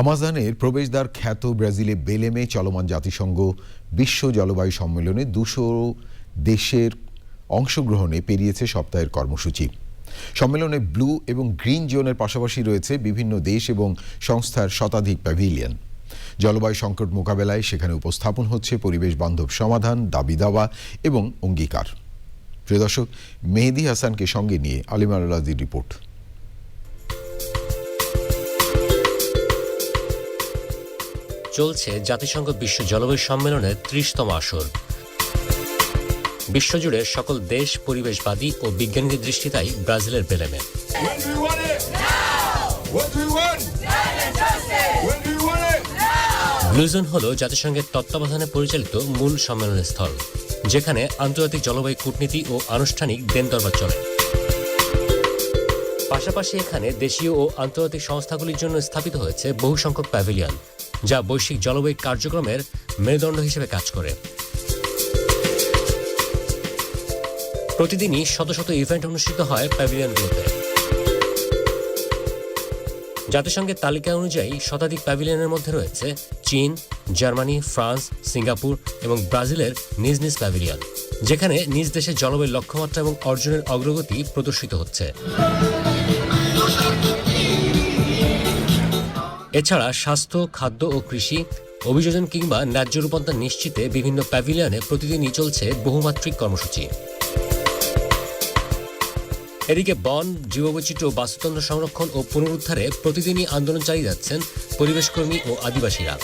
আমাজনের প্রবেশদ্বার খ্যাত ব্রাজিলে বেলেমে চলমান জাতিসংঘ বিশ্ব জলবায়ু সম্মেলনে দুশো দেশের অংশগ্রহণে পেরিয়েছে সপ্তাহের কর্মসূচি। সম্মেলনে ব্লু এবং গ্রিন জোনের পাশাপাশি রয়েছে বিভিন্ন দেশ এবং সংস্থার শতাধিক প্যাভিলিয়ন। জলবায়ু সংকট মোকাবেলায় সেখানে উপস্থাপন হচ্ছে পরিবেশ বান্ধব সমাধান, দাবি দাওয়া এবং অঙ্গীকার। প্রিয় দর্শক, মেহেদি হাসানকে সঙ্গে নিয়ে আলিমার রিপোর্ট। চলছে জাতিসংঘ বিশ্ব জলবায়ু সম্মেলনের ত্রিশতম আসর। বিশ্বজুড়ে সকল দেশ পরিবেশবাদী ও বিজ্ঞানীদের দৃষ্টি তাই ব্রাজিলের বেলেমে? ব্লুজন হল জাতিসংঘের তত্ত্বাবধানে পরিচালিত মূল সম্মেলনের স্থল যেখানে আন্তর্জাতিক জলবায়ু কূটনীতি ও আনুষ্ঠানিক দেন দরবার চলে। পাশাপাশি এখানে দেশীয় ও আন্তর্জাতিক সংস্থাগুলির জন্য স্থাপিত হয়েছে বহু সংখ্যক প্যাভিলিয়ন। যা বৈশ্বিক জলবায়ু কার্যক্রমের মেরুদণ্ড হিসেবে কাজ করে। প্রতিদিনই শত শত ইভেন্ট অনুষ্ঠিত হয় প্যাভিলিয়নগুলোতে। জাতিসংঘের তালিকা অনুযায়ী শতাধিক প্যাভিলিয়নের মধ্যে রয়েছে চীন, জার্মানি, ফ্রান্স, সিঙ্গাপুর এবং ব্রাজিলের নিজ নিজ প্যাভিলিয়ন, যেখানে নিজ দেশের জলবায়ু লক্ষ্যমাত্রা এবং অর্জনের অগ্রগতি প্রদর্শিত হচ্ছে। এছাড়া স্বাস্থ্য, খাদ্য ও কৃষি, অভিযোজন কিংবা ন্যায্য রূপান্তর নিশ্চিতে বিভিন্ন প্যাভিলিয়নে প্রতিদিনই চলছে বহুমাত্রিক কর্মসূচি এদিকে বন, জীববৈচিত্র্য বাস্তুতন্ত্র সংরক্ষণ ও পুনরুদ্ধারে প্রতিদিনই আন্দোলন চালিয়ে যাচ্ছেন পরিবেশকর্মী ও আদিবাসীরা.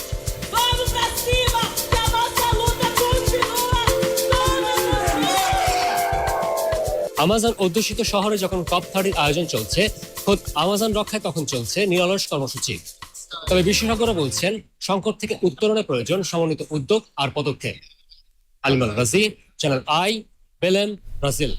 আমাজন অধ্যুষিত শহরে যখন কপ থার্টির আয়োজন চলছে, খোদ আমাজন রক্ষায় তখন চলছে নিরলস কর্মসূচি তবে বিশেষজ্ঞরা বলছেন, সংকট থেকে উত্তরণের প্রয়োজন সমন্বিত উদ্যোগ আর পদক্ষেপ। আলিমাল রাজি চ্যানেল আই, বেলেন, ব্রাজিল।